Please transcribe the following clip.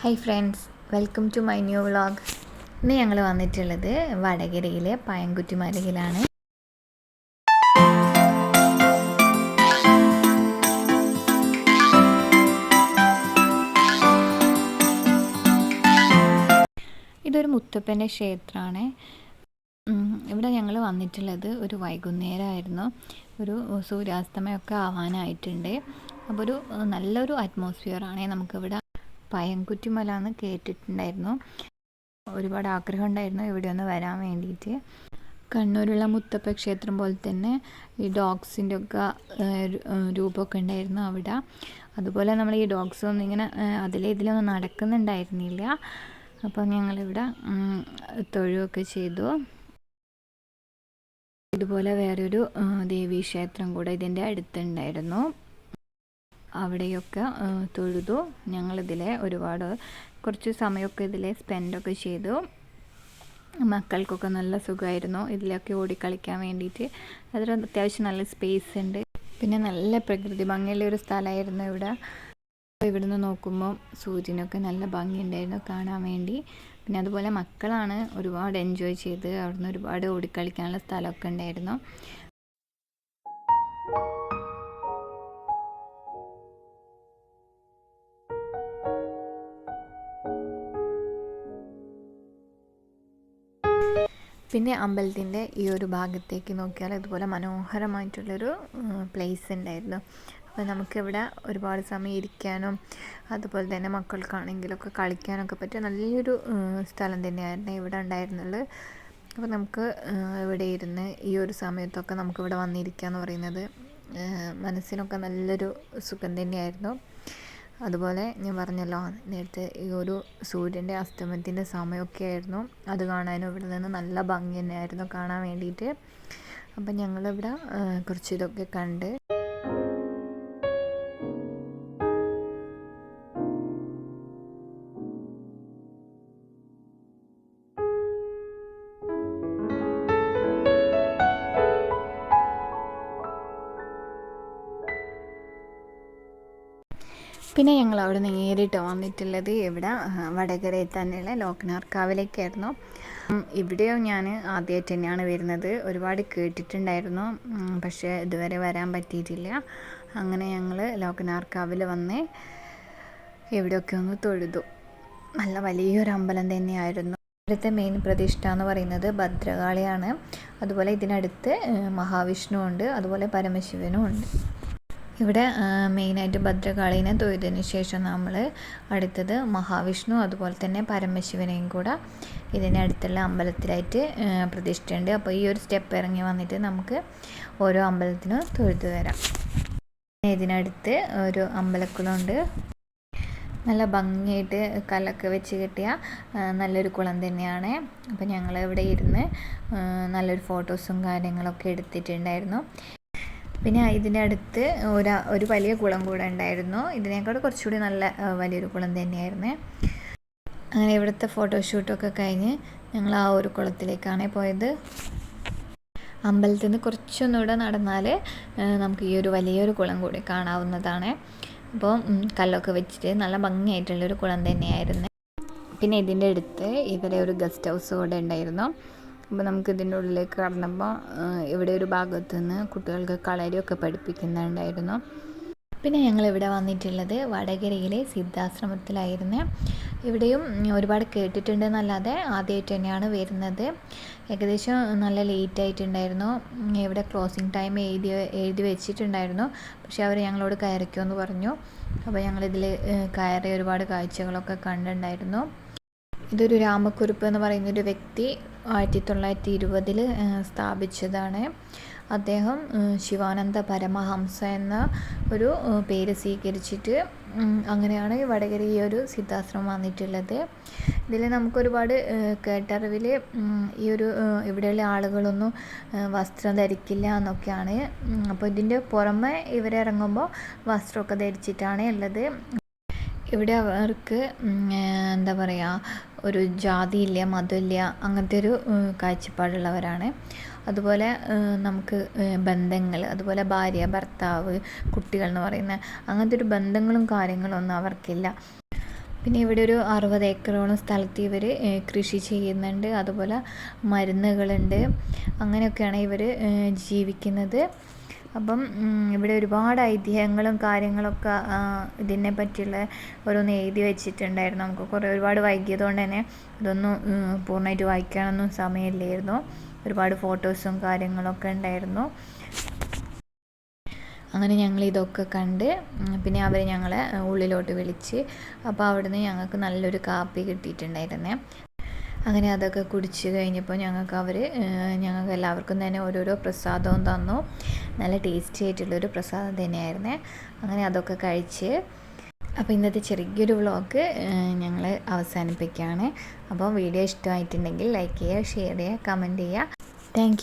Hi friends welcome to my new vlog ഇന്ന് ഞങ്ങൾ വന്നിട്ടുള്ളത് വടകരയിലെ പയൻകുറ്റി മലയിലാണ് ഇതൊരു മുത്തപ്പന്റെ ക്ഷേത്രമാണ്. ഇവിടെ ഞങ്ങൾ വന്നിട്ടുള്ളത് ഒരു വൈകുന്നേരമായിരുന്നു. ഒരു സൂര്യാസ്തമയമൊക്കെ ആവാനായിട്ടുണ്ട്. അപ്പോൾ ഒരു നല്ലൊരു അറ്റ്മോസ്ഫിയറാണ് നമുക്കിവിടെ പയൻകുറ്റിമല എന്ന് കേട്ടിട്ടുണ്ടായിരുന്നു. ഒരുപാട് ആഗ്രഹം ഉണ്ടായിരുന്നു ഇവിടെ ഒന്ന് വരാൻ വേണ്ടിയിട്ട്. കണ്ണൂരുള്ള മുത്തപ്പ ക്ഷേത്രം പോലെ തന്നെ ഈ ഡോഗ്സിന്റെ ഒക്കെ രൂപമൊക്കെ ഉണ്ടായിരുന്നു അവിടെ. അതുപോലെ നമ്മൾ ഈ ഡോഗ്സ് ഒന്നും ഇങ്ങനെ അതിലെ ഇതിലൊന്നും നടക്കുന്നുണ്ടായിരുന്നില്ല. അപ്പം ഞങ്ങളിവിടെ തൊഴുവൊക്കെ ചെയ്തു. ഇതുപോലെ വേറൊരു ദേവീക്ഷേത്രം കൂടെ ഇതിന്റെ അടുത്തുണ്ടായിരുന്നു. അവിടെയൊക്കെ തൊഴുതു. ഞങ്ങളിതിലെ ഒരുപാട് കുറച്ച് സമയമൊക്കെ ഇതിലെ സ്പെൻഡൊക്കെ ചെയ്തു. മക്കൾക്കൊക്കെ നല്ല സുഖമായിരുന്നു. ഇതിലൊക്കെ ഓടിക്കളിക്കാൻ വേണ്ടിയിട്ട്. അതൊരു അത്യാവശ്യം നല്ല സ്പേസ് ഉണ്ട്. പിന്നെ നല്ല പ്രകൃതി ഭംഗിയുള്ള ഒരു സ്ഥലമായിരുന്നു ഇവിടെ. ഇവിടുന്ന് നോക്കുമ്പോൾ സൂര്യനൊക്കെ നല്ല ഭംഗിയുണ്ടായിരുന്നു കാണാൻ വേണ്ടി. പിന്നെ അതുപോലെ മക്കളാണ് ഒരുപാട് എൻജോയ് ചെയ്ത് അവിടുന്ന് ഒരുപാട് ഓടിക്കളിക്കാനുള്ള സ്ഥലമൊക്കെ ഉണ്ടായിരുന്നു. പിന്നെ അമ്പലത്തിന്റെ ഈ ഒരു ഭാഗത്തേക്ക് നോക്കിയാൽ ഇതുപോലെ മനോഹരമായിട്ടുള്ളൊരു പ്ലേസ് ഉണ്ടായിരുന്നു. അപ്പോൾ നമുക്കിവിടെ ഒരുപാട് സമയം ഇരിക്കാനും അതുപോലെ തന്നെ മക്കൾക്കാണെങ്കിലൊക്കെ കളിക്കാനൊക്കെ പറ്റിയ നല്ലൊരു സ്ഥലം തന്നെയായിരുന്നു ഇവിടെ ഉണ്ടായിരുന്നുള്ളത് അപ്പോൾ നമുക്ക് ഇവിടെ ഇരുന്ന് ഈ ഒരു സമയത്തൊക്കെ നമുക്കിവിടെ വന്നിരിക്കുക എന്ന് പറയുന്നത് മനസ്സിനൊക്കെ നല്ലൊരു സുഖം തന്നെയായിരുന്നു. അതുപോലെ ഞാൻ പറഞ്ഞല്ലോ നേരത്തെ ഈ ഒരു സൂര്യന്റെ അസ്തമയത്തിന്റെ സമയമൊക്കെ ആയിരുന്നു അത് കാണാനും ഇവിടെ നിന്ന് നല്ല ഭംഗി തന്നെയായിരുന്നു കാണാൻ വേണ്ടിയിട്ട്. അപ്പം ഞങ്ങളിവിടെ കുറച്ച് ഇതൊക്കെ കണ്ട് പിന്നെ ഞങ്ങൾ അവിടെ നേരിട്ട് വന്നിട്ടുള്ളത് ഇവിടെ വടകരയിൽ തന്നെയുള്ള ലോക്നാർക്കാവിലേക്കായിരുന്നു ഇവിടെയോ ഞാൻ ആദ്യമായിട്ട് തന്നെയാണ് വരുന്നത്. ഒരുപാട് കേട്ടിട്ടുണ്ടായിരുന്നു. പക്ഷേ ഇതുവരെ വരാൻ പറ്റിയിട്ടില്ല. അങ്ങനെ ഞങ്ങൾ ലോക്നാർക്കാവിൽ വന്ന് എവിടെയൊക്കെ ഒന്ന് തൊഴുതു. നല്ല വലിയൊരു അമ്പലം തന്നെയായിരുന്നു. ഇവിടുത്തെ മെയിൻ പ്രതിഷ്ഠ എന്ന് പറയുന്നത് ഭദ്രകാളിയാണ്. അതുപോലെ ഇതിനടുത്ത് മഹാവിഷ്ണു ഉണ്ട്. അതുപോലെ പരമശിവനും ഉണ്ട്. ഇവിടെ മെയിനായിട്ട് ഭദ്രകാളീനെ തൊഴുതിന് ശേഷം നമ്മൾ അടുത്തത് മഹാവിഷ്ണു അതുപോലെ തന്നെ പരമശിവനെയും കൂടെ ഇതിന്റെ അടുത്തുള്ള അമ്പലത്തിലായിട്ട് പ്രതിഷ്ഠയുണ്ട്. അപ്പോൾ ഈ ഒരു സ്റ്റെപ്പ് ഇറങ്ങി വന്നിട്ട് നമുക്ക് ഓരോ അമ്പലത്തിനും തൊഴുതു വരാം ഇതിനടുത്ത് ഒരു അമ്പലക്കുളമുണ്ട്. നല്ല ഭംഗിയായിട്ട് കല്ലൊക്കെ വെച്ച് കിട്ടിയ നല്ലൊരു കുളം തന്നെയാണ്. അപ്പോൾ ഞങ്ങൾ ഇവിടെ ഇരുന്ന് നല്ലൊരു ഫോട്ടോസും കാര്യങ്ങളൊക്കെ എടുത്തിട്ടുണ്ടായിരുന്നു. പിന്നെ ഇതിന്റെ അടുത്ത് ഒരു ഒരു വലിയ കുളം കൂടെ ഉണ്ടായിരുന്നു. ഇതിനേക്കാൾ കുറച്ചുകൂടി നല്ല വലിയൊരു കുളം തന്നെയായിരുന്നു. അങ്ങനെ ഇവിടുത്തെ ഫോട്ടോഷൂട്ടൊക്കെ കഴിഞ്ഞ് ഞങ്ങൾ ആ ഒരു കുളത്തിലേക്കാണ് പോയത്. അമ്പലത്തിൽ നിന്ന് കുറച്ചൊന്നുകൂടെ നടന്നാൽ നമുക്ക് ഈ ഒരു വലിയൊരു കുളം കൂടി കാണാവുന്നതാണ്. അപ്പോൾ കല്ലൊക്കെ വെച്ചിട്ട് നല്ല ഭംഗിയായിട്ടുള്ളൊരു കുളം തന്നെയായിരുന്നു. പിന്നെ ഇതിന്റെ അടുത്ത് ഇവിടെ ഒരു ഗസ്റ്റ് ഹൗസ് കൂടെ ഉണ്ടായിരുന്നു. അപ്പോൾ നമുക്ക് ഇതിന്റെ ഉള്ളിലേക്ക് കടന്നപ്പോൾ ഇവിടെ ഒരു ഭാഗത്തു നിന്ന് കുട്ടികൾക്ക് കളരിയൊക്കെ പഠിപ്പിക്കുന്നുണ്ടായിരുന്നു. പിന്നെ ഞങ്ങൾ ഇവിടെ വന്നിട്ടുള്ളത് വടകരയിലെ സിദ്ധാശ്രമത്തിലായിരുന്നു. ഇവിടെയും ഒരുപാട് കേട്ടിട്ടുണ്ടെന്നല്ലാതെ ആദ്യമായിട്ട് തന്നെയാണ് വരുന്നത്. ഏകദേശം നല്ല ലേറ്റ് ആയിട്ടുണ്ടായിരുന്നു. ഇവിടെ ക്ലോസിങ് ടൈം എഴുതി എഴുതി വെച്ചിട്ടുണ്ടായിരുന്നു. പക്ഷേ അവർ ഞങ്ങളോട് കയറിക്കോ എന്ന് പറഞ്ഞു. അപ്പോൾ ഞങ്ങളിതിൽ കയറി ഒരുപാട് കാഴ്ചകളൊക്കെ കണ്ടിട്ടുണ്ടായിരുന്നു. ഇതൊരു രാമക്കുറുപ്പ് എന്ന് പറയുന്ന ഒരു വ്യക്തി ആയിരത്തി തൊള്ളായിരത്തി ഇരുപതിൽ സ്ഥാപിച്ചതാണ്. അദ്ദേഹം ശിവാനന്ദ പരമഹംസ എന്ന ഒരു പേര് സ്വീകരിച്ചിട്ട് അങ്ങനെയാണ് വടകര ഈ ഒരു സിദ്ധാശ്രമം വന്നിട്ടുള്ളത്. ഇതിൽ നമുക്കൊരുപാട് കേട്ടറിവിൽ ഈ ഒരു ഇവിടെയുള്ള ആളുകളൊന്നും വസ്ത്രം ധരിക്കില്ല എന്നൊക്കെയാണ്. അപ്പോൾ ഇതിന്റെ പുറമെ ഇവരിറങ്ങുമ്പോൾ വസ്ത്രമൊക്കെ ധരിച്ചിട്ടാണ് ഉള്ളത്. ഇവിടെ അവർക്ക് എന്താ പറയുക ഒരു ജാതിയില്ല മതമില്ല അങ്ങനത്തെ ഒരു കാഴ്ചപ്പാടുള്ളവരാണ്. അതുപോലെ നമുക്ക് ബന്ധങ്ങൾ അതുപോലെ ഭാര്യ ഭർത്താവ് കുട്ടികൾ എന്ന് പറയുന്ന അങ്ങനത്തെ ഒരു ബന്ധങ്ങളും കാര്യങ്ങളും ഒന്നും അവർക്കില്ല. പിന്നെ ഇവിടെ ഒരു അറുപത് ഏക്കറോളം സ്ഥലത്ത് ഇവർ കൃഷി ചെയ്യുന്നുണ്ട്. അതുപോലെ മരുന്നുകളുണ്ട്. അങ്ങനെയൊക്കെയാണ് ഇവർ ജീവിക്കുന്നത്. അപ്പം ഇവിടെ ഒരുപാട് ഐതിഹ്യങ്ങളും കാര്യങ്ങളൊക്കെ ഇതിനെ പറ്റിയുള്ള ഓരോന്ന് എഴുതി വെച്ചിട്ടുണ്ടായിരുന്നു. നമുക്ക് കുറേ ഒരുപാട് വൈകിയത് കൊണ്ട് തന്നെ ഇതൊന്നും പൂർണമായിട്ട് വായിക്കാനൊന്നും സമയമില്ലായിരുന്നു. ഒരുപാട് ഫോട്ടോസും കാര്യങ്ങളൊക്കെ ഉണ്ടായിരുന്നു. അങ്ങനെ ഞങ്ങൾ ഇതൊക്കെ കണ്ട് പിന്നെ അവർ ഞങ്ങളെ ഉള്ളിലോട്ട് വിളിച്ച് അപ്പോൾ അവിടുന്ന് ഞങ്ങൾക്ക് നല്ലൊരു കാപ്പി കിട്ടിയിട്ടുണ്ടായിരുന്നേ. അങ്ങനെ അതൊക്കെ കുടിച്ച് കഴിഞ്ഞപ്പോൾ ഞങ്ങൾക്ക് അവർ ഞങ്ങൾക്ക് എല്ലാവർക്കും തന്നെ ഓരോരോ പ്രസാദവും തന്നു. നല്ല ടേസ്റ്റി ആയിട്ടുള്ളൊരു പ്രസാദം തന്നെയായിരുന്നേ. അങ്ങനെ അതൊക്കെ കഴിച്ച് അപ്പോൾ ഇന്നത്തെ ചെറിയൊരു വ്ളോഗ് ഞങ്ങൾ അവസാനിപ്പിക്കുകയാണ്. അപ്പോൾ വീഡിയോ ഇഷ്ടമായിട്ടുണ്ടെങ്കിൽ ലൈക്ക് ചെയ്യുക ഷെയർ ചെയ്യുക കമന്റ് ചെയ്യുക. താങ്ക്